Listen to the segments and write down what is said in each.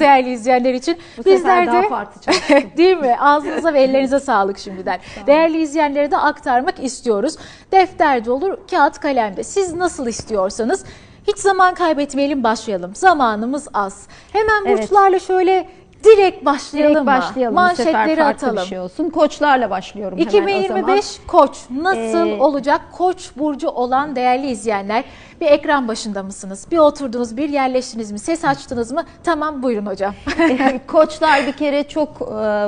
değerli izleyenler için. Bu sefer Bizler daha de değil mi? Ağzınıza ve ellerinize sağlık şimdiden. Değerli izleyenlere de aktarmak istiyoruz. Defterde olur, kağıt kalemde. Siz nasıl istiyorsanız hiç zaman kaybetmeyelim başlayalım. Zamanımız az. Hemen Evet. burçlarla şöyle direkt başlayalım Direkt mı? başlayalım. Bu sefer Manşetleri farklı atalım. bir şey olsun. Koçlarla başlıyorum hemen o zaman. 2025 Koç nasıl Ee, olacak? Koç burcu olan değerli izleyenler bir ekran başında mısınız? Bir oturdunuz, bir yerleştiniz mi? Ses açtınız mı? Tamam buyurun hocam. Koçlar bir kere çok e,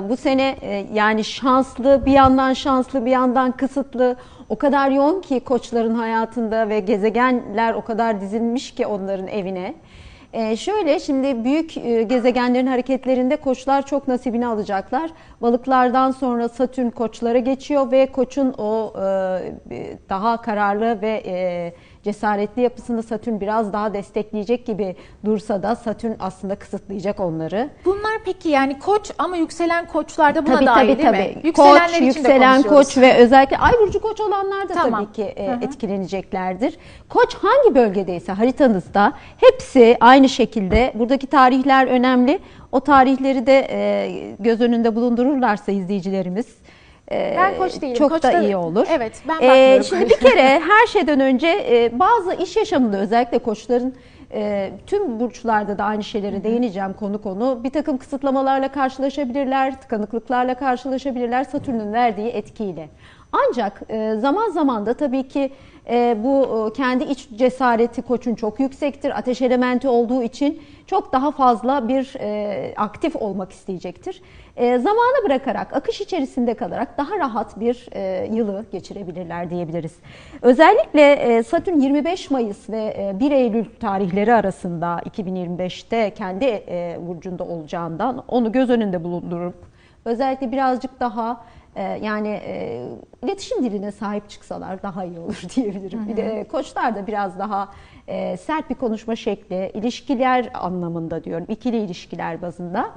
bu sene e, yani şanslı, bir yandan şanslı, bir yandan kısıtlı. O kadar yoğun ki koçların hayatında ve gezegenler o kadar dizilmiş ki onların evine. E, şöyle şimdi büyük e, gezegenlerin hareketlerinde koçlar çok nasibini alacaklar. Balıklardan sonra Satürn koçlara geçiyor ve koçun o e, daha kararlı ve e, cesaretli yapısını Satürn biraz daha destekleyecek gibi dursa da Satürn aslında kısıtlayacak onları. Bunlar peki yani koç ama yükselen koçlar da buna Tabii dahil tabii değil tabii. mi? Yükselenler Koç, yükselen koç ve özellikle ay burcu koç olanlar da Tamam. tabii ki e, etkileneceklerdir. Koç hangi bölgedeyse haritanızda hepsi aynı şekilde. Buradaki tarihler önemli. O tarihleri de e, göz önünde bulundururlarsa izleyicilerimiz e, Ben koç değilim. Çok Koçta- da iyi olur. Evet, ben E, bakmıyorum şimdi koça. bir kere her şeyden önce e, bazı iş yaşamında özellikle koçların e, tüm burçlarda da aynı şeylere değineceğim konu konu. Bir takım kısıtlamalarla karşılaşabilirler, tıkanıklıklarla karşılaşabilirler Satürn'ün verdiği etkiyle. Ancak e, zaman zaman da tabii ki e, bu kendi iç cesareti koçun çok yüksektir. Ateş elementi olduğu için çok daha fazla bir e, aktif olmak isteyecektir. E, zamanı bırakarak, akış içerisinde kalarak daha rahat bir e, yılı geçirebilirler diyebiliriz. Özellikle e, Satürn 25 Mayıs ve e, 1 Eylül tarihleri arasında 2025'te kendi e, burcunda olacağından onu göz önünde bulundurup özellikle birazcık daha yani e, iletişim diline sahip çıksalar daha iyi olur diyebilirim. Bir de e, koçlar da biraz daha e, sert bir konuşma şekli, ilişkiler anlamında diyorum, ikili ilişkiler bazında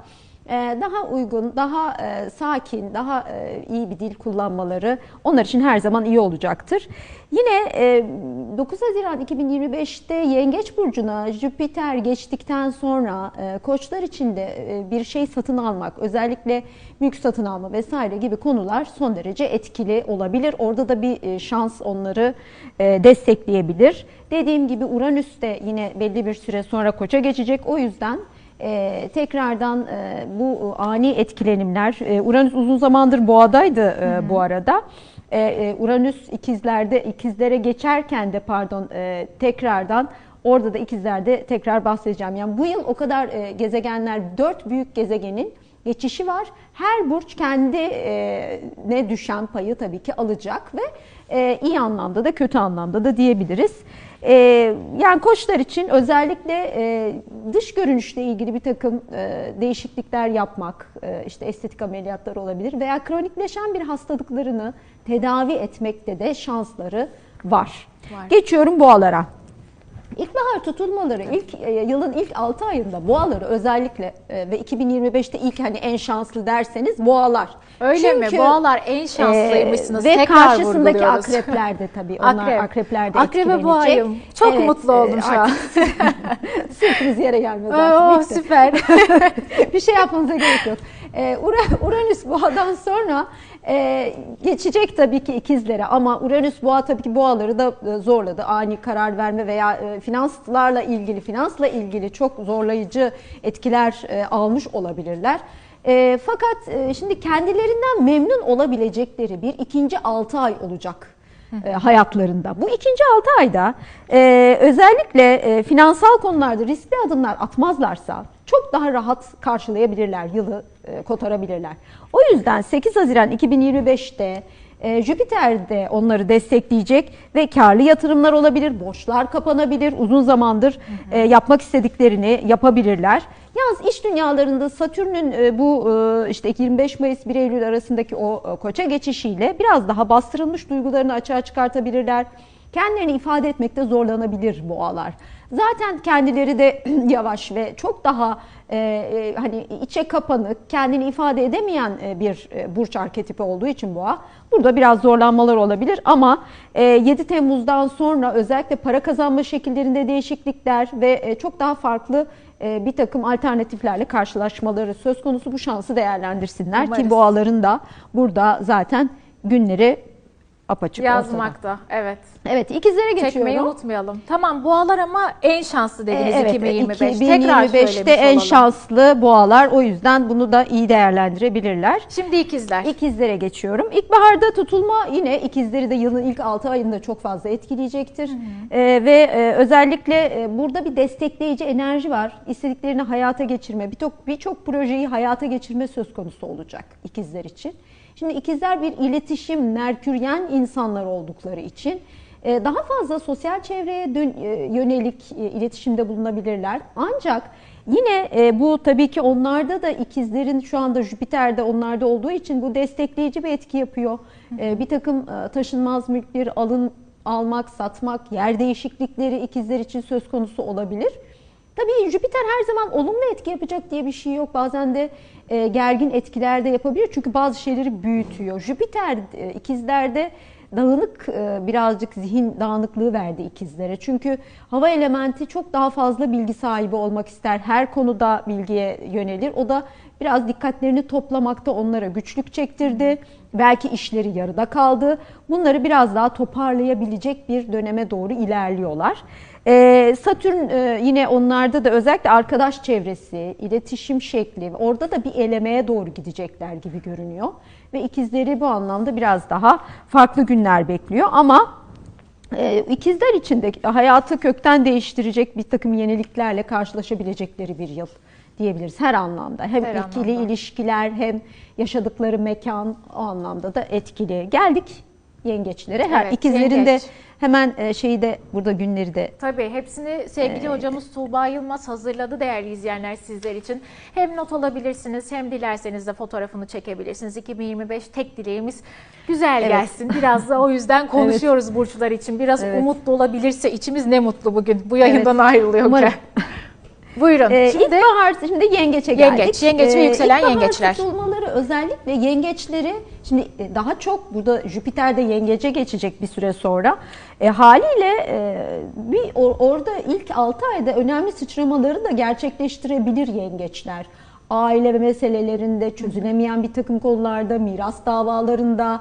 daha uygun, daha e, sakin, daha e, iyi bir dil kullanmaları onlar için her zaman iyi olacaktır. Yine e, 9 Haziran 2025'te Yengeç Burcu'na Jüpiter geçtikten sonra e, koçlar için de e, bir şey satın almak, özellikle mülk satın alma vesaire gibi konular son derece etkili olabilir. Orada da bir e, şans onları e, destekleyebilir. Dediğim gibi Uranüs de yine belli bir süre sonra koça geçecek. O yüzden e, tekrardan e, bu ani etkilenimler, e, Uranüs uzun zamandır boğadaydı e, bu arada. E, e, Uranüs ikizlerde ikizlere geçerken de pardon e, tekrardan orada da ikizlerde tekrar bahsedeceğim. Yani bu yıl o kadar e, gezegenler dört büyük gezegenin geçişi var. Her burç kendi e, ne düşen payı tabii ki alacak ve e, iyi anlamda da kötü anlamda da diyebiliriz. E, yani koçlar için özellikle e, dış görünüşle ilgili bir takım e, değişiklikler yapmak, e, işte estetik ameliyatlar olabilir veya kronikleşen bir hastalıklarını tedavi etmekte de şansları var. Var. Geçiyorum boğalara. İlkbahar tutulmaları ilk e, yılın ilk 6 ayında boğaları özellikle e, ve 2025'te ilk hani en şanslı derseniz boğalar. Öyle mi? Çünkü, Boğalar en şanslıymışsınız. e, ve Tekrar karşısındaki akrepler de tabii onlar Akrep. akrepler de Akrebe boğayım. Çok Evet, mutlu oldum e, şu an. Sürpriz yere gelmez artık. Oo, süper. bir şey yapmanıza gerek yok. Ura- Uranüs boğadan sonra e, geçecek tabii ki ikizlere ama Uranüs boğa tabii ki boğaları da e, zorladı. Ani karar verme veya e, finanslarla ilgili, finansla ilgili çok zorlayıcı etkiler e, almış olabilirler. E, fakat e, şimdi kendilerinden memnun olabilecekleri bir ikinci altı ay olacak e, hayatlarında. Bu ikinci 6 ayda e, özellikle e, finansal konularda riskli adımlar atmazlarsa çok daha rahat karşılayabilirler, yılı e, kotarabilirler. O yüzden 8 Haziran 2025'te e, Jüpiter de onları destekleyecek ve karlı yatırımlar olabilir, borçlar kapanabilir, uzun zamandır e, yapmak istediklerini yapabilirler. Yalnız iş dünyalarında Satürn'ün e, bu e, işte 25 Mayıs 1 Eylül arasındaki o e, koça geçişiyle biraz daha bastırılmış duygularını açığa çıkartabilirler. Kendilerini ifade etmekte zorlanabilir boğalar. Zaten kendileri de yavaş ve çok daha e, e, hani içe kapanık, kendini ifade edemeyen e, bir e, burç arketipi olduğu için boğa. Burada biraz zorlanmalar olabilir ama e, 7 Temmuz'dan sonra özellikle para kazanma şekillerinde değişiklikler ve çok daha farklı bir takım alternatiflerle karşılaşmaları söz konusu bu şansı değerlendirsinler Umarız. ki boğaların da burada zaten günleri apaçık ortada. Yazmakta. Evet. Evet ikizlere geçiyorum. Çekmeyi unutmayalım. Tamam boğalar ama en şanslı dediniz evet, 2025. Tekrar 2025'te söylemiş en olalım. şanslı boğalar o yüzden bunu da iyi değerlendirebilirler. Şimdi ikizler. İkizlere geçiyorum. İlkbaharda tutulma yine ikizleri de yılın ilk 6 ayında çok fazla etkileyecektir. Ee, ve e, özellikle e, burada bir destekleyici enerji var. İstediklerini hayata geçirme, birçok birçok projeyi hayata geçirme söz konusu olacak ikizler için. Şimdi ikizler bir iletişim, merküryen insanlar oldukları için e, daha fazla sosyal çevreye e, yönelik e, iletişimde bulunabilirler. Ancak yine bu tabii ki onlarda da ikizlerin şu anda Jüpiter'de onlarda olduğu için bu destekleyici bir etki yapıyor. Bir takım taşınmaz mülkleri alın almak, satmak, yer değişiklikleri ikizler için söz konusu olabilir. Tabii Jüpiter her zaman olumlu etki yapacak diye bir şey yok. Bazen de e, gergin etkiler de yapabilir. Çünkü bazı şeyleri büyütüyor. Jüpiter e, ikizlerde dağınık e, birazcık zihin dağınıklığı verdi ikizlere. Çünkü hava elementi çok daha fazla bilgi sahibi olmak ister. Her konuda bilgiye yönelir. O da biraz dikkatlerini toplamakta onlara güçlük çektirdi. Belki işleri yarıda kaldı. Bunları biraz daha toparlayabilecek bir döneme doğru ilerliyorlar. Ee, Satürn e, yine onlarda da özellikle arkadaş çevresi, iletişim şekli, orada da bir elemeye doğru gidecekler gibi görünüyor. Ve ikizleri bu anlamda biraz daha farklı günler bekliyor ama e, ikizler için de hayatı kökten değiştirecek bir takım yeniliklerle karşılaşabilecekleri bir yıl diyebiliriz her anlamda. Hem Her ikili anlamda. ilişkiler hem yaşadıkları mekan o anlamda da etkili. Geldik yengeçlere. Her Evet, ikizlerin yengeç. de hemen e, şeyi de burada günleri de Tabii hepsini sevgili hocamız Tuğba Yılmaz hazırladı değerli izleyenler sizler için. Hem not alabilirsiniz hem dilerseniz de fotoğrafını çekebilirsiniz. 2025 tek dileğimiz güzel Evet. gelsin. Biraz da o yüzden konuşuyoruz burçlar için. Biraz Evet. umut dolabilirse içimiz ne mutlu bugün bu yayından ayrılıyorken. Umarım. Buyurun. Ee, Şimdi ilkbahar şimdi yengeçe geldik. Yengeç, yengeç ve Ee, yükselen yengeçler. tutulmaları özellikle yengeçleri şimdi e, daha çok burada Jüpiter de yengece geçecek bir süre sonra. E, haliyle e, bir or- orada ilk 6 ayda önemli sıçramaları da gerçekleştirebilir yengeçler. Aile meselelerinde çözülemeyen bir takım konularda, miras davalarında,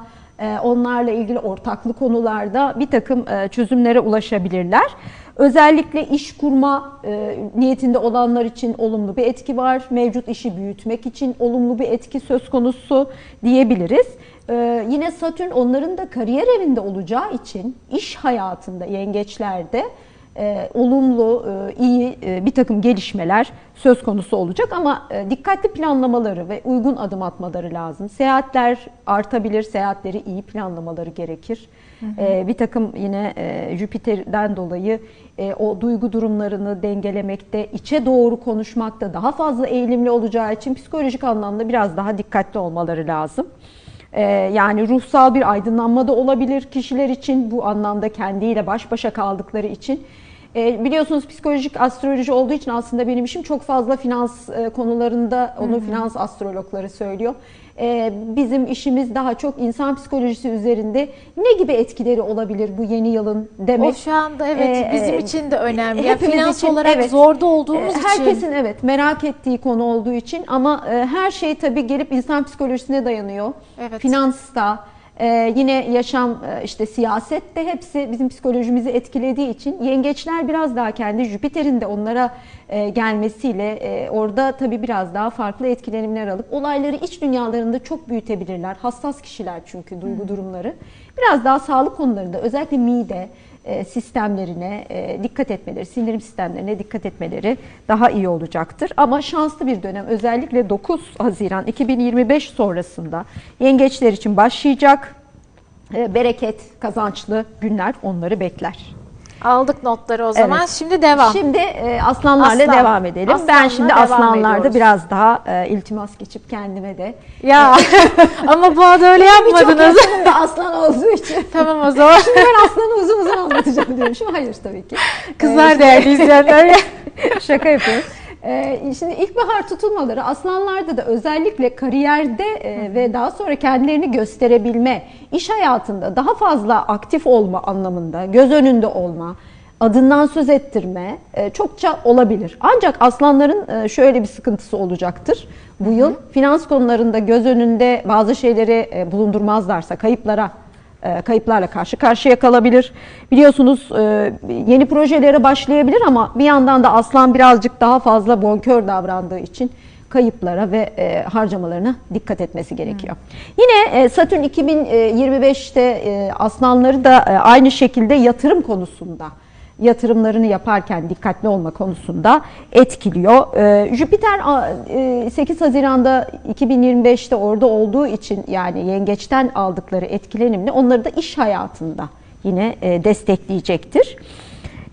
onlarla ilgili ortaklı konularda bir takım e, çözümlere ulaşabilirler. Özellikle iş kurma e, niyetinde olanlar için olumlu bir etki var. Mevcut işi büyütmek için olumlu bir etki söz konusu diyebiliriz. E, yine Satürn onların da kariyer evinde olacağı için iş hayatında yengeçlerde e, olumlu, e, iyi e, bir takım gelişmeler söz konusu olacak ama e, dikkatli planlamaları ve uygun adım atmaları lazım. Seyahatler artabilir, seyahatleri iyi planlamaları gerekir. E, bir takım yine e, Jüpiter'den dolayı e, o duygu durumlarını dengelemekte, içe doğru konuşmakta daha fazla eğilimli olacağı için psikolojik anlamda biraz daha dikkatli olmaları lazım. Ee, yani ruhsal bir aydınlanma da olabilir kişiler için bu anlamda kendiyle baş başa kaldıkları için. Ee, biliyorsunuz psikolojik astroloji olduğu için aslında benim işim çok fazla finans e, konularında onu finans astrologları söylüyor. Ee, bizim işimiz daha çok insan psikolojisi üzerinde ne gibi etkileri olabilir bu yeni yılın demek. o şu anda evet Ee, bizim için de önemli. Yani finans için, olarak evet. zorda olduğumuz Ee, için. Herkesin evet merak ettiği konu olduğu için ama e, her şey tabii gelip insan psikolojisine dayanıyor. Evet. Finansta, e, yine yaşam, e, işte siyaset de hepsi bizim psikolojimizi etkilediği için yengeçler biraz daha kendi Jüpiter'in de onlara e, gelmesiyle e, orada tabii biraz daha farklı etkilenimler alıp olayları iç dünyalarında çok büyütebilirler. Hassas kişiler çünkü duygu durumları. Biraz daha sağlık konularında özellikle mide, sistemlerine e, dikkat etmeleri, sindirim sistemlerine dikkat etmeleri daha iyi olacaktır. Ama şanslı bir dönem özellikle 9 Haziran 2025 sonrasında yengeçler için başlayacak e, bereket, kazançlı günler onları bekler. Aldık notları o zaman. Evet. Şimdi devam. Şimdi e, aslanlarla Aslan. devam edelim. ben Aslanla şimdi devam aslanlarda ediyoruz. biraz daha e, iltimas geçip kendime de Ya ama bu arada öyle birçok yapmadınız. yakınım da aslan olduğu için tamam o zaman. Şimdi ben aslanı uzun uzun anlatacağım diyormuşum. Hayır tabii ki. Kızlar Ee, değerli izleyenler. Şaka yapıyorum. Ee, şimdi ilkbahar tutulmaları aslanlarda da özellikle kariyerde e, ve daha sonra kendilerini gösterebilme, iş hayatında daha fazla aktif olma anlamında, göz önünde olma, adından söz ettirme e, çokça olabilir. Ancak aslanların e, şöyle bir sıkıntısı olacaktır. Bu yıl finans konularında göz önünde bazı şeyleri e, bulundurmazlarsa kayıplara kayıplarla karşı karşıya kalabilir. Biliyorsunuz e, yeni projelere başlayabilir ama bir yandan da aslan birazcık daha fazla bonkör davrandığı için kayıplara ve e, harcamalarına dikkat etmesi gerekiyor. Yine e, Satürn 2025'te e, aslanları da e, aynı şekilde yatırım konusunda yatırımlarını yaparken dikkatli olma konusunda etkiliyor. Ee, Jüpiter e, 8 Haziran'da 2025'te orada olduğu için yani yengeçten aldıkları etkilenimle onları da iş hayatında yine e, destekleyecektir.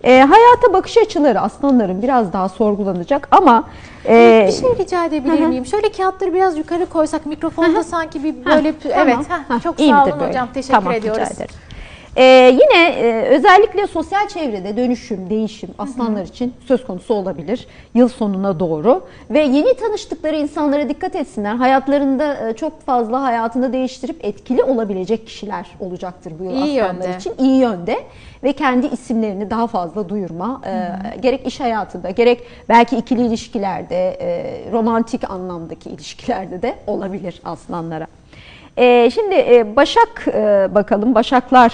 E, hayata bakış açıları aslanların biraz daha sorgulanacak ama e, bir şey rica edebilir miyim? Şöyle kağıtları biraz yukarı koysak mikrofonda sanki bir böyle Tamam. evet Hah, çok sağ olun hocam teşekkür Tamam, rica ediyoruz. ederim. Ee, yine e, özellikle sosyal çevrede dönüşüm, değişim aslanlar için söz konusu olabilir yıl sonuna doğru. Ve yeni tanıştıkları insanlara dikkat etsinler. Hayatlarında e, çok fazla hayatını değiştirip etkili olabilecek kişiler olacaktır bu yıl İyi aslanlar yönde. için. iyi yönde ve kendi isimlerini daha fazla duyurma. e, gerek iş hayatında gerek belki ikili ilişkilerde, e, romantik anlamdaki ilişkilerde de olabilir aslanlara. Ee, şimdi e, Başak e, bakalım. Başaklar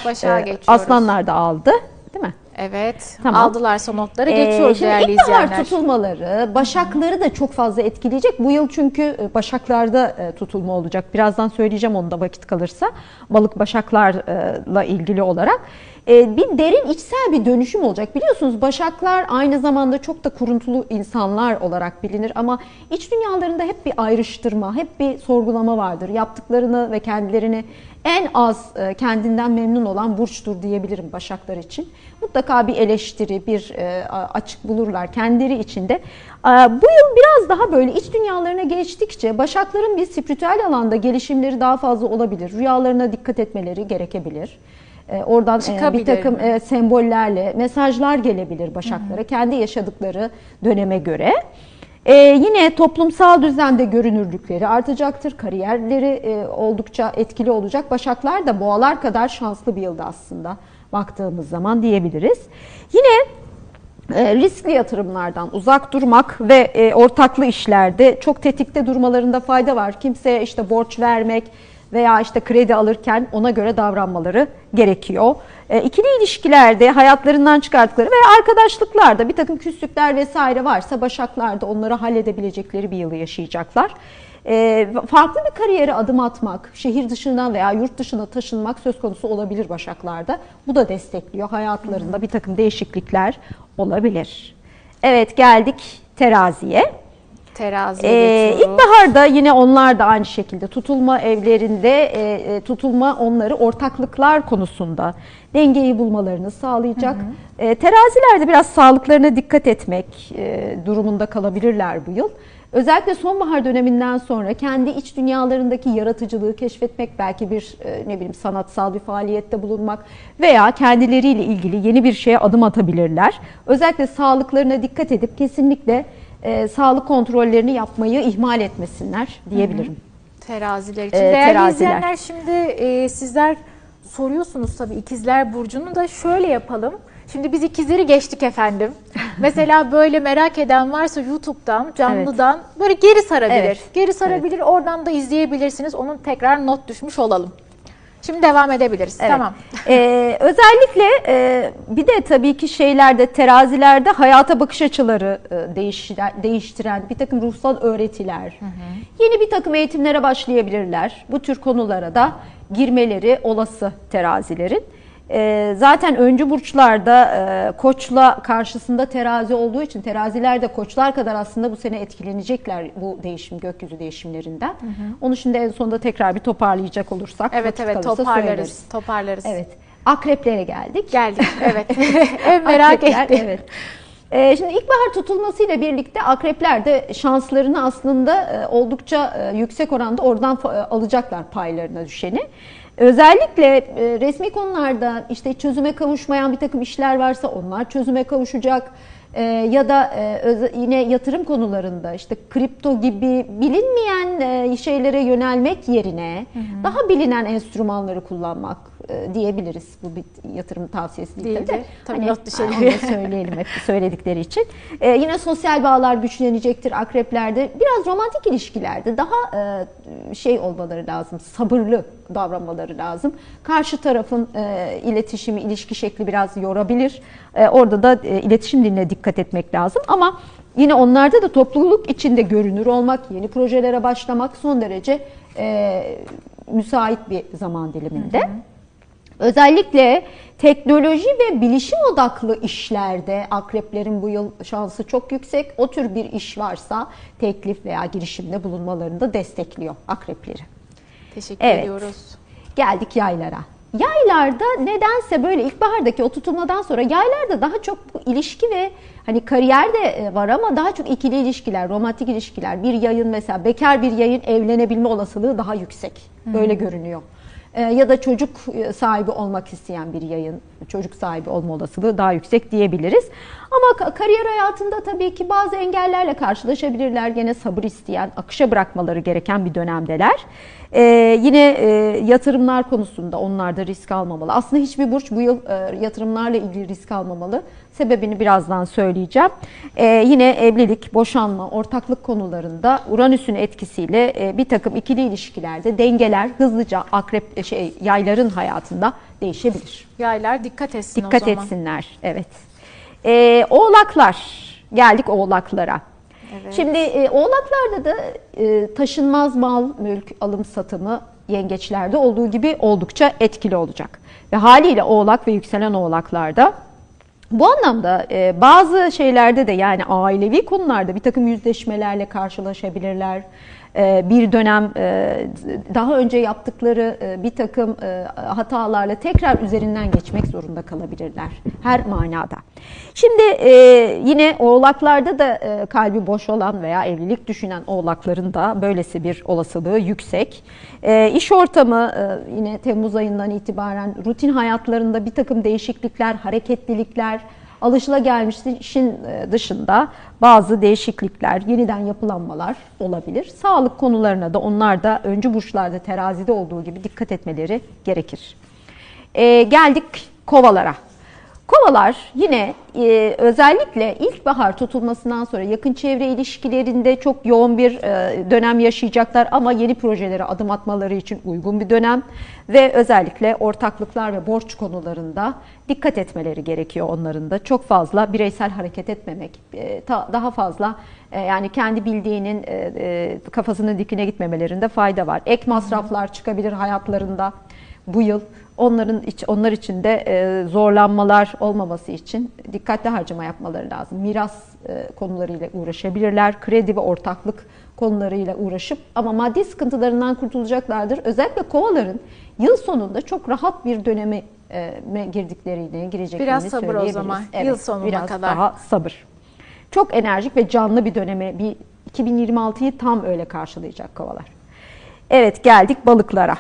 e, aslanlar da aldı. Değil mi? Evet Tamam. aldılarsa notları Ee, geçiyoruz şimdi değerli izleyenler. tutulmaları Başakları da çok fazla etkileyecek. Bu yıl çünkü e, Başaklarda tutulma olacak. Birazdan söyleyeceğim onu da vakit kalırsa. Balık Başaklarla ilgili olarak. E, Bir derin içsel bir dönüşüm olacak. Biliyorsunuz Başaklar aynı zamanda çok da kuruntulu insanlar olarak bilinir ama iç dünyalarında hep bir ayrıştırma, hep bir sorgulama vardır. Yaptıklarını ve kendilerini en az e, kendinden memnun olan burçtur diyebilirim Başaklar için. Mutlaka bir eleştiri, bir e, açık bulurlar kendileri içinde. E, Bu yıl biraz daha böyle iç dünyalarına geçtikçe Başakların bir spiritüel alanda gelişimleri daha fazla olabilir. Rüyalarına dikkat etmeleri gerekebilir. E, Oradan e, bir takım e, sembollerle mesajlar gelebilir Başaklara kendi yaşadıkları döneme göre. Ee, yine toplumsal düzende görünürlükleri artacaktır. Kariyerleri e, oldukça etkili olacak. Başaklar da boğalar kadar şanslı bir yılda aslında baktığımız zaman diyebiliriz. Yine e, riskli yatırımlardan uzak durmak ve e, ortaklı işlerde çok tetikte durmalarında fayda var. Kimseye işte borç vermek veya işte kredi alırken ona göre davranmaları gerekiyor. E, ikili ilişkilerde hayatlarından çıkarttıkları veya arkadaşlıklarda bir takım küslükler vesaire varsa başaklarda onları halledebilecekleri bir yılı yaşayacaklar. E, farklı bir kariyere adım atmak, şehir dışından veya yurt dışına taşınmak söz konusu olabilir başaklarda. Bu da destekliyor. Hayatlarında bir takım değişiklikler olabilir. Evet geldik teraziye. Teraziye Ee, ilkbaharda yine onlar da aynı şekilde tutulma evlerinde e, e, tutulma onları ortaklıklar konusunda dengeyi bulmalarını sağlayacak. E, terazilerde biraz sağlıklarına dikkat etmek e, durumunda kalabilirler bu yıl. Özellikle sonbahar döneminden sonra kendi iç dünyalarındaki yaratıcılığı keşfetmek, belki bir e, ne bileyim sanatsal bir faaliyette bulunmak veya kendileriyle ilgili yeni bir şeye adım atabilirler. Özellikle sağlıklarına dikkat edip kesinlikle e, sağlık kontrollerini yapmayı ihmal etmesinler diyebilirim. Teraziler için. Ee, Değerli teraziler. izleyenler şimdi e, sizler soruyorsunuz tabii ikizler burcunu da şöyle yapalım. Şimdi biz ikizleri geçtik efendim. Mesela böyle merak eden varsa YouTube'dan, canlıdan böyle geri sarabilir. Evet. Geri sarabilir. Oradan da izleyebilirsiniz. Onun tekrar not düşmüş olalım. Şimdi devam edebiliriz. Evet. Tamam. Ee, özellikle e, bir de tabii ki şeylerde terazilerde hayata bakış açıları e, değiştiren, değiştiren bir takım ruhsal öğretiler, yeni bir takım eğitimlere başlayabilirler. Bu tür konulara da girmeleri olası terazilerin. Ee, zaten öncü burçlarda e, koçla karşısında terazi olduğu için teraziler de koçlar kadar aslında bu sene etkilenecekler bu değişim gökyüzü değişimlerinden. Onu şimdi en sonunda tekrar bir toparlayacak olursak Evet evet toparlarız. söyleriz. Toparlarız. Evet. Akreplere geldik. Geldik. Evet. en merak ettim. Evet. Şimdi ilkbahar tutulmasıyla birlikte akrepler de şanslarını aslında e, oldukça e, yüksek oranda oradan alacaklar paylarına düşeni. Özellikle e, resmi konularda işte çözüme kavuşmayan bir takım işler varsa onlar çözüme kavuşacak. E, ya da e, yine yatırım konularında işte kripto gibi bilinmeyen e, şeylere yönelmek yerine daha bilinen enstrümanları kullanmak, diyebiliriz. Bu bir yatırım tavsiyesi değil, de, tabii not düşelim. Söyleyelim hep söyledikleri için. E, yine sosyal bağlar güçlenecektir akreplerde. Biraz romantik ilişkilerde daha e, şey olmaları lazım, sabırlı davranmaları lazım. Karşı tarafın e, iletişimi, ilişki şekli biraz yorabilir. E, orada da e, iletişim diline dikkat etmek lazım. Ama yine onlarda da topluluk içinde görünür olmak, yeni projelere başlamak son derece e, müsait bir zaman diliminde. Özellikle teknoloji ve bilişim odaklı işlerde akreplerin bu yıl şansı çok yüksek. O tür bir iş varsa teklif veya girişimde bulunmalarını da destekliyor akrepleri. Teşekkür Evet. ediyoruz. Geldik yaylara. Yaylarda nedense böyle ilkbahardaki o tutulmadan sonra yaylarda daha çok bu ilişki ve hani kariyer de e, var ama daha çok ikili ilişkiler, romantik ilişkiler. Bir yayın mesela bekar bir yayın evlenebilme olasılığı daha yüksek. Böyle görünüyor. E, Ya da çocuk e, sahibi olmak isteyen bir yayın, çocuk sahibi olma olasılığı daha yüksek diyebiliriz. Ama ka- kariyer hayatında tabii ki bazı engellerle karşılaşabilirler. Gene sabır isteyen, akışa bırakmaları gereken bir dönemdeler. Ee, yine e, yatırımlar konusunda onlar da risk almamalı. Aslında hiçbir burç bu yıl e, yatırımlarla ilgili risk almamalı. Sebebini birazdan söyleyeceğim. Ee, yine evlilik, boşanma, ortaklık konularında Uranüs'ün etkisiyle e, bir takım ikili ilişkilerde dengeler hızlıca akrep e, şey yayların hayatında değişebilir. Yaylar dikkat etsin o Dikkat zaman. etsinler. Evet. Ee, oğlaklar. Geldik oğlaklara. Şimdi e, oğlaklarda da e, taşınmaz mal, mülk, alım satımı yengeçlerde olduğu gibi oldukça etkili olacak. Ve haliyle oğlak ve yükselen oğlaklarda bu anlamda e, bazı şeylerde de yani ailevi konularda bir takım yüzleşmelerle karşılaşabilirler. E, bir dönem e, daha önce yaptıkları e, bir takım e, hatalarla tekrar üzerinden geçmek zorunda kalabilirler her manada. Şimdi yine oğlaklarda da kalbi boş olan veya evlilik düşünen oğlakların da böylesi bir olasılığı yüksek. İş ortamı yine Temmuz ayından itibaren rutin hayatlarında bir takım değişiklikler, hareketlilikler, alışılagelmiş işin e, dışında bazı değişiklikler, yeniden yapılanmalar olabilir. Sağlık konularına da onlar da öncü burçlarda terazide olduğu gibi dikkat etmeleri gerekir. E, geldik kovalara. Kovalar yine e, özellikle ilkbahar tutulmasından sonra yakın çevre ilişkilerinde çok yoğun bir e, dönem yaşayacaklar ama yeni projelere adım atmaları için uygun bir dönem ve özellikle ortaklıklar ve borç konularında dikkat etmeleri gerekiyor onların da. Çok fazla bireysel hareket etmemek, e, ta- daha fazla e, yani kendi bildiğinin e, e, kafasının dikine gitmemelerinde fayda var. Ek masraflar çıkabilir hayatlarında bu yıl onların iç, onlar için de e, zorlanmalar olmaması için dikkatli harcama yapmaları lazım. Miras e, konularıyla uğraşabilirler, kredi ve ortaklık konularıyla uğraşıp ama maddi sıkıntılarından kurtulacaklardır. Özellikle kovaların yıl sonunda çok rahat bir döneme e, girdiklerini, gireceklerini Biraz sabır o zaman, yıl sonuna biraz kadar. daha sabır. Çok enerjik ve canlı bir döneme, bir 2026'yı tam öyle karşılayacak kovalar. Evet geldik balıklara.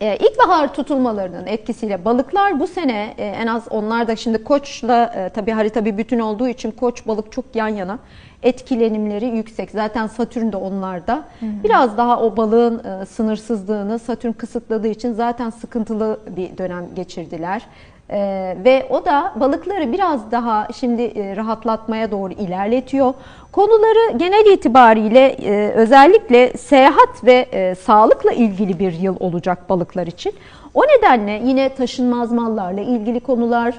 Ee, İlkbahar tutulmalarının etkisiyle balıklar bu sene e, en az onlar da şimdi koçla e, tabii harita bir bütün olduğu için koç balık çok yan yana etkilenimleri yüksek. Zaten Satürn de onlarda. Biraz daha o balığın e, sınırsızlığını Satürn kısıtladığı için zaten sıkıntılı bir dönem geçirdiler. Ee, ve o da balıkları biraz daha şimdi e, rahatlatmaya doğru ilerletiyor. Konuları genel itibariyle e, özellikle seyahat ve e, sağlıkla ilgili bir yıl olacak balıklar için. O nedenle yine taşınmaz mallarla ilgili konular,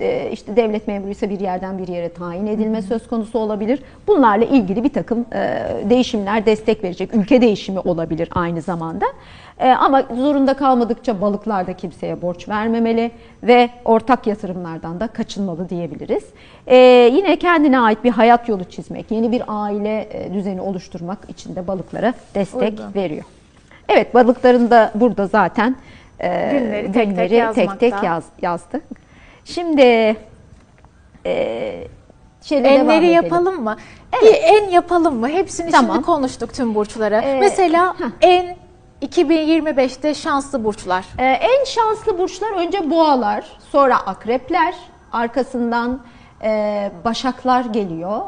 e, işte devlet memuruysa bir yerden bir yere tayin edilme söz konusu olabilir. Bunlarla ilgili bir takım e, değişimler destek verecek. Ülke değişimi olabilir aynı zamanda. E, Ama zorunda kalmadıkça balıklarda kimseye borç vermemeli ve ortak yatırımlardan da kaçınmalı diyebiliriz. E, Yine kendine ait bir hayat yolu çizmek, yeni bir aile e, düzeni oluşturmak için de balıklara destek Uygun. veriyor. Evet balıkların da burada zaten e, Günleri tek tek günleri tek tek yazmakta. yaz, yazdık. Şimdi e, şeyle Enleri yapalım mı? Bir en yapalım mı? Hepsini Tamam. şimdi konuştuk tüm burçlara. Ee, Mesela heh. en 2025'te şanslı burçlar. Ee, en şanslı burçlar önce boğalar, sonra akrepler, arkasından e, başaklar geliyor.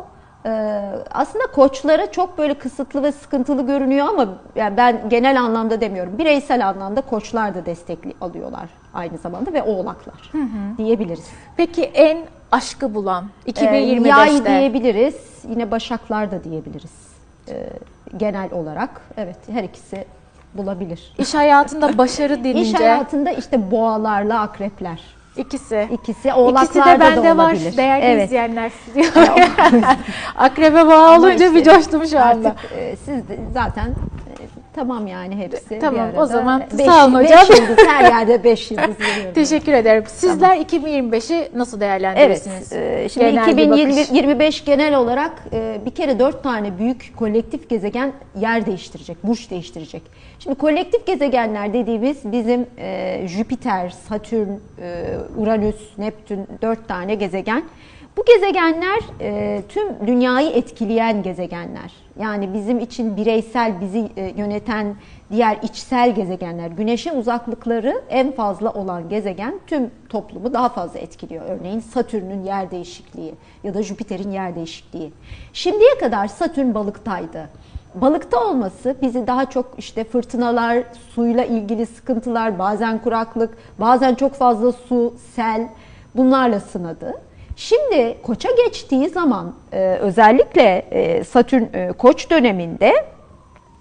Ee, aslında koçlara çok böyle kısıtlı ve sıkıntılı görünüyor ama yani ben genel anlamda demiyorum. Bireysel anlamda koçlar da destekli alıyorlar aynı zamanda ve oğlaklar diyebiliriz. Peki en aşkı bulan Ee, 2025'te Yay diyebiliriz. Yine başaklar da diyebiliriz. Ee, genel olarak evet her ikisi bulabilir. iş hayatında başarı İş denince hayatında işte boğalarla akrepler. ikisi. İkisi oğlaklarda İkisi de bende da var olabilir. değerli evet. izleyenler. Akrebe boğa olunca bir işte coştum şu anda. Artık e, siz de zaten tamam yani hepsi Tamam, o zaman beş, sağ olun hocam. yıldız, her yerde 5 yıldız veriyorum. Teşekkür ederim. Sizler 2025'i nasıl Evet, değerlendirirsiniz? e, şimdi Genel bir bakış. 2025 genel olarak e, bir kere 4 tane büyük kolektif gezegen yer değiştirecek, burç değiştirecek. Şimdi kolektif gezegenler dediğimiz bizim e, Jüpiter, Satürn, e, Uranüs, Neptün 4 tane gezegen. Bu gezegenler e, tüm dünyayı etkileyen gezegenler. Yani bizim için bireysel, bizi e, yöneten diğer içsel gezegenler. Güneşe uzaklıkları en fazla olan gezegen tüm toplumu daha fazla etkiliyor. Örneğin Satürn'ün yer değişikliği ya da Jüpiter'in yer değişikliği. Şimdiye kadar Satürn balıktaydı. Balıkta olması bizi daha çok işte fırtınalar, suyla ilgili sıkıntılar, bazen kuraklık, bazen çok fazla su, sel bunlarla sınadı. Şimdi koça geçtiği zaman e, özellikle e, Satürn e, koç döneminde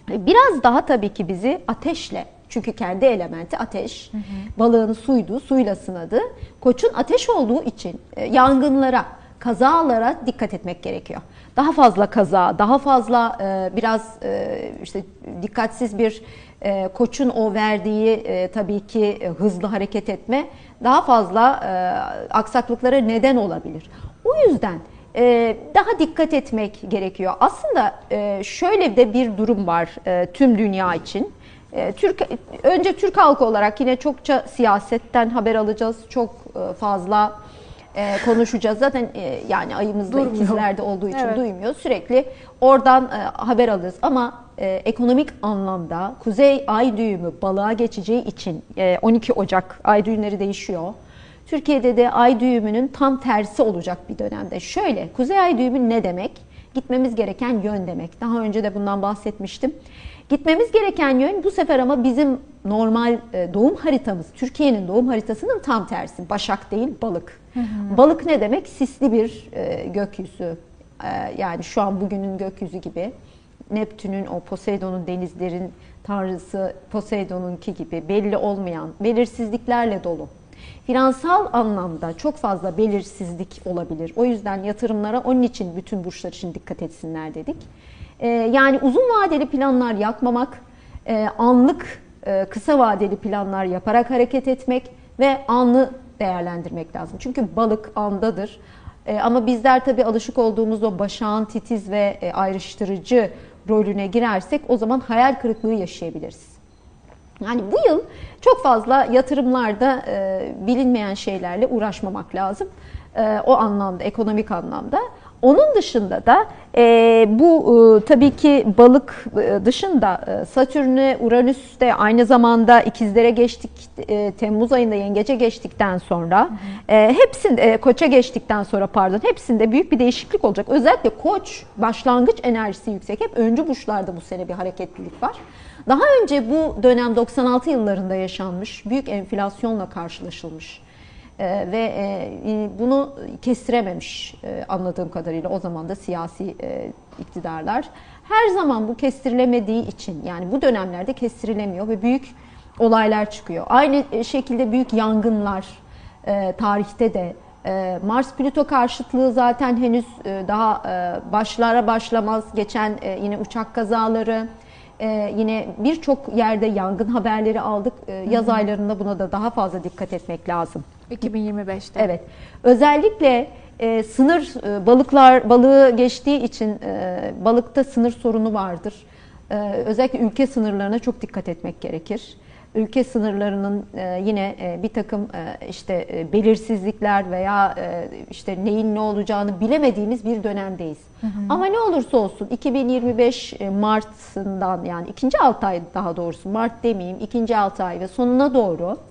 biraz daha tabii ki bizi ateşle çünkü kendi elementi ateş. Balığın suydu, suyla sınadı. Koçun ateş olduğu için e, yangınlara, kazalara dikkat etmek gerekiyor. Daha fazla kaza, daha fazla e, biraz e, işte dikkatsiz bir e, koçun o verdiği e, tabii ki e, hızlı hareket etme daha fazla e, aksaklıklara neden olabilir. O yüzden e, daha dikkat etmek gerekiyor. Aslında e, şöyle de bir durum var e, tüm dünya için. E, Türk önce Türk halkı olarak yine çokça siyasetten haber alacağız. Çok e, fazla e, konuşacağız. Zaten e, yani ayımızda Durmuyor. ikizlerde olduğu için Evet. duymuyor. Sürekli oradan e, haber alırız. Ama e, ekonomik anlamda Kuzey Ay düğümü balığa geçeceği için e, 12 Ocak ay düğümleri değişiyor. Türkiye'de de ay düğümünün tam tersi olacak bir dönemde. Şöyle, kuzey ay düğümü ne demek? Gitmemiz gereken yön demek. Daha önce de bundan bahsetmiştim. Gitmemiz gereken yön bu sefer ama bizim normal e, doğum haritamız, Türkiye'nin doğum haritasının tam tersi. Başak değil, balık. Balık ne demek? Sisli bir e, gökyüzü. E, yani şu an bugünün gökyüzü gibi. Neptün'ün o Poseidon'un denizlerin tanrısı Poseidon'unki gibi belli olmayan belirsizliklerle dolu. Finansal anlamda çok fazla belirsizlik olabilir. O yüzden yatırımlara onun için bütün burçlar için dikkat etsinler dedik. Ee, yani uzun vadeli planlar yapmamak, e, anlık e, kısa vadeli planlar yaparak hareket etmek ve anlı değerlendirmek lazım. Çünkü balık andadır. E, ama bizler tabii alışık olduğumuz o başağın titiz ve e, ayrıştırıcı rolüne girersek o zaman hayal kırıklığı yaşayabiliriz. Yani bu yıl çok fazla yatırımlarda e, bilinmeyen şeylerle uğraşmamak lazım. E, o anlamda, ekonomik anlamda. Onun dışında da e, bu e, tabii ki balık e, dışında e, Satürn'e, Uranüs de aynı zamanda ikizlere geçtik, e, Temmuz ayında yengece geçtikten sonra e, hepsinde, e, koça geçtikten sonra pardon hepsinde büyük bir değişiklik olacak. Özellikle koç başlangıç enerjisi yüksek. Hep öncü burçlarda bu sene bir hareketlilik var. Daha önce bu dönem 96 yıllarında yaşanmış, büyük enflasyonla karşılaşılmış Ee, ve e, bunu kestirememiş e, anladığım kadarıyla o zaman da siyasi e, iktidarlar. Her zaman bu kestirilemediği için yani bu dönemlerde kestirilemiyor ve büyük olaylar çıkıyor. Aynı şekilde büyük yangınlar e, tarihte de e, Mars Plüto karşıtlığı zaten henüz e, daha e, başlara başlamaz geçen e, yine uçak kazaları ee, yine birçok yerde yangın haberleri aldık. Ee, yaz aylarında buna da daha fazla dikkat etmek lazım. 2025'te. Evet. Özellikle e, sınır e, balıklar balığı geçtiği için e, balıkta sınır sorunu vardır. E, özellikle ülke sınırlarına çok dikkat etmek gerekir. Ülke sınırlarının e, yine e, bir takım e, işte e, belirsizlikler veya e, işte neyin ne olacağını bilemediğimiz bir dönemdeyiz. Ama ne olursa olsun 2025 Mart'ından yani ikinci 6 ay daha doğrusu Mart demeyeyim ikinci 6 ay ve sonuna doğru e,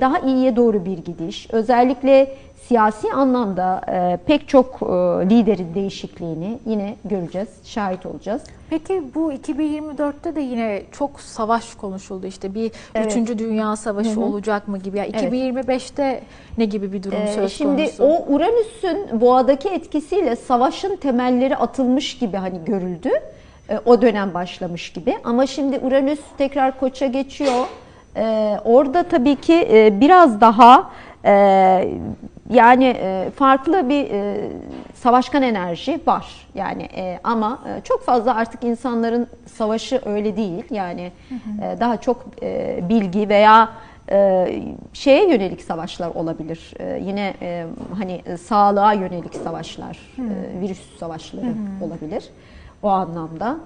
daha iyiye doğru bir gidiş. Özellikle siyasi anlamda e, pek çok e, liderin değişikliğini yine göreceğiz, şahit olacağız. Peki bu 2024'te de yine çok savaş konuşuldu işte bir Evet. 3. Dünya Savaşı olacak mı gibi. Yani Evet. 2025'te ne gibi bir durum Ee, söz Şimdi konusu? o Uranüs'ün boğadaki etkisiyle savaşın temelleri atılmış gibi hani görüldü. Ee, O dönem başlamış gibi. Ama şimdi Uranüs tekrar Koç'a geçiyor. Ee, Orada tabii ki e, biraz daha e, yani e, farklı bir e, savaşkan enerji var. Yani e, ama e, çok fazla artık insanların savaşı öyle değil. Yani e, daha çok e, bilgi veya e, şeye yönelik savaşlar olabilir. E, yine e, hani sağlığa yönelik savaşlar, e, virüs savaşları olabilir o anlamda.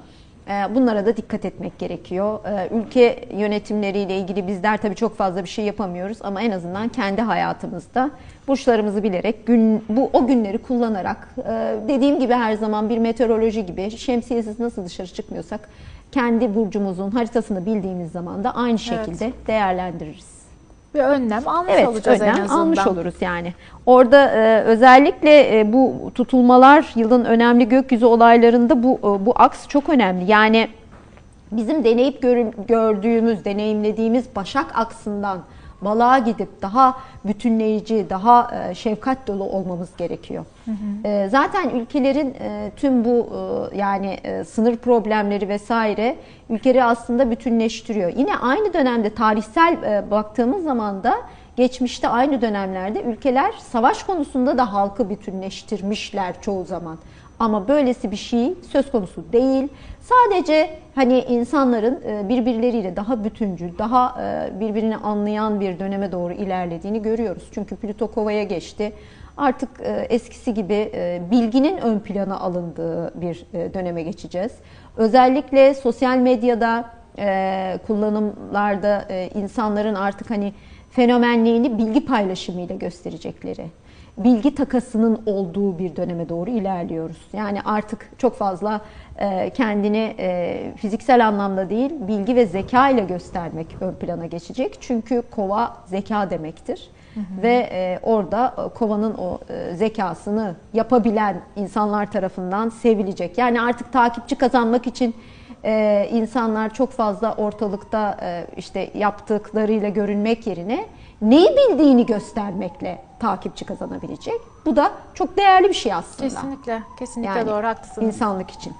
E, Bunlara da dikkat etmek gerekiyor. E, Ülke yönetimleriyle ilgili bizler tabii çok fazla bir şey yapamıyoruz ama en azından kendi hayatımızda burçlarımızı bilerek gün bu o günleri kullanarak e, dediğim gibi her zaman bir meteoroloji gibi şemsiyesiz nasıl dışarı çıkmıyorsak kendi burcumuzun haritasını bildiğimiz zaman da aynı şekilde değerlendiririz. Bir önlem almış Evet, olacağız en önlem azından. almış oluruz yani. Orada e, özellikle e, bu tutulmalar yılın önemli gökyüzü olaylarında bu e, bu aks çok önemli. Yani bizim deneyip görün- gördüğümüz, deneyimlediğimiz Başak aksından balığa gidip daha bütünleyici, daha e, şefkat dolu olmamız gerekiyor. E, Zaten ülkelerin e, tüm bu yani sınır problemleri vesaire ülkeleri aslında bütünleştiriyor. Yine aynı dönemde tarihsel baktığımız zaman da geçmişte aynı dönemlerde ülkeler savaş konusunda da halkı bütünleştirmişler çoğu zaman. Ama böylesi bir şey söz konusu değil. Sadece hani insanların e, birbirleriyle daha bütüncül, daha e, birbirini anlayan bir döneme doğru ilerlediğini görüyoruz. Çünkü Plüto Kova'ya geçti. Artık e, eskisi gibi bilginin ön plana alındığı bir döneme geçeceğiz. Özellikle sosyal medyada kullanımlarda insanların artık hani fenomenliğini bilgi paylaşımıyla gösterecekleri, bilgi takasının olduğu bir döneme doğru ilerliyoruz. Yani artık çok fazla e, kendini e, fiziksel anlamda değil, bilgi ve zeka ile göstermek ön plana geçecek. Çünkü kova zeka demektir. Ve e, orada e, kovanın o e, zekasını yapabilen insanlar tarafından sevilecek. Yani artık takipçi kazanmak için e, insanlar çok fazla ortalıkta e, işte yaptıklarıyla görünmek yerine neyi bildiğini göstermekle takipçi kazanabilecek. Bu da çok değerli bir şey aslında. Kesinlikle, kesinlikle Yani doğru haklısınız. insanlık için.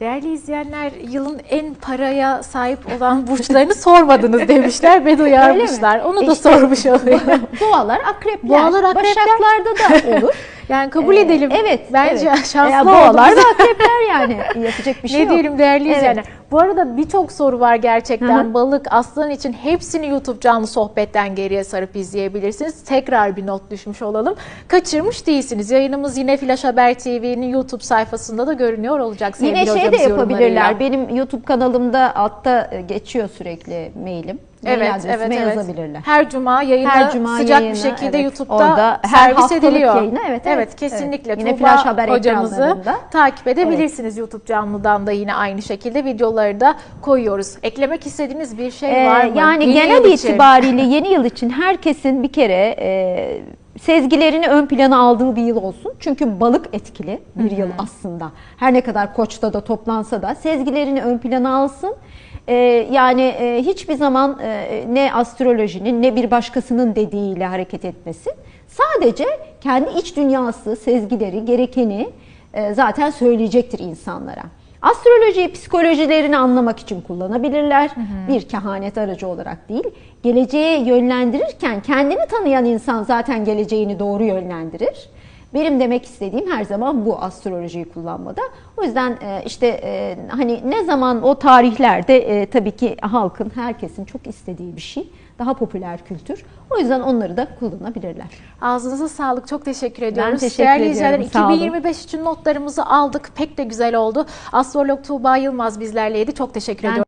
Değerli izleyenler yılın en paraya sahip olan burçlarını sormadınız demişler ve uyarmışlar. Onu da İşte- sormuş oluyor. Boğalar, akrepler, Boğalar, akrepler. Başaklarda da olur. Yani kabul Ee, edelim. Evet. Bence evet. şanslı olduk. Boğalar da akrepler yani. Yapacak bir şey ne yok. diyelim değerli Evet. izleyenler. Bu arada birçok soru var gerçekten. Hı hı. Balık, aslan için hepsini YouTube canlı sohbetten geriye sarıp izleyebilirsiniz. Tekrar bir not düşmüş olalım. Kaçırmış değilsiniz. Yayınımız yine Flash Haber TV'nin YouTube sayfasında da görünüyor olacak sevgili Yine şey de yapabilirler. Benim YouTube kanalımda altta e, geçiyor sürekli mailim. Mail Evet, adresime evet, evet. yazabilirler. Her cuma yayını Her cuma sıcak yayını, bir şekilde evet. YouTube'da Orada her servis ediliyor. yayını, evet, evet, kesinlikle. evet. Yine Tuğba Flash Haber hocamızı takip edebilirsiniz YouTube canlıdan da yine aynı şekilde videoları da koyuyoruz. Eklemek istediğiniz bir şey Ee, var mı? Yani Yeni genel itibariyle yeni yıl için herkesin bir kere e, sezgilerini ön plana aldığı bir yıl olsun. Çünkü balık etkili bir yıl aslında. Her ne kadar koçta da toplansa da sezgilerini ön plana alsın. E, yani e, hiçbir zaman e, ne astrolojinin ne bir başkasının dediğiyle hareket etmesin. Sadece kendi iç dünyası, sezgileri, gerekeni e, zaten söyleyecektir insanlara. Astrolojiyi psikolojilerini anlamak için kullanabilirler. Bir kehanet aracı olarak değil. Geleceğe yönlendirirken kendini tanıyan insan zaten geleceğini doğru yönlendirir. Benim demek istediğim her zaman bu astrolojiyi kullanmada. O yüzden e, işte e, hani ne zaman o tarihlerde e, tabii ki halkın, herkesin çok istediği bir şey. Daha popüler kültür. O yüzden onları da kullanabilirler. Ağzınıza sağlık. Çok teşekkür ediyoruz. teşekkür Değerli izleyenler sağ olun. 2025 için notlarımızı aldık. Pek de güzel oldu. Astrolog Tuğba Yılmaz bizlerleydi. Çok teşekkür Ben ediyorum.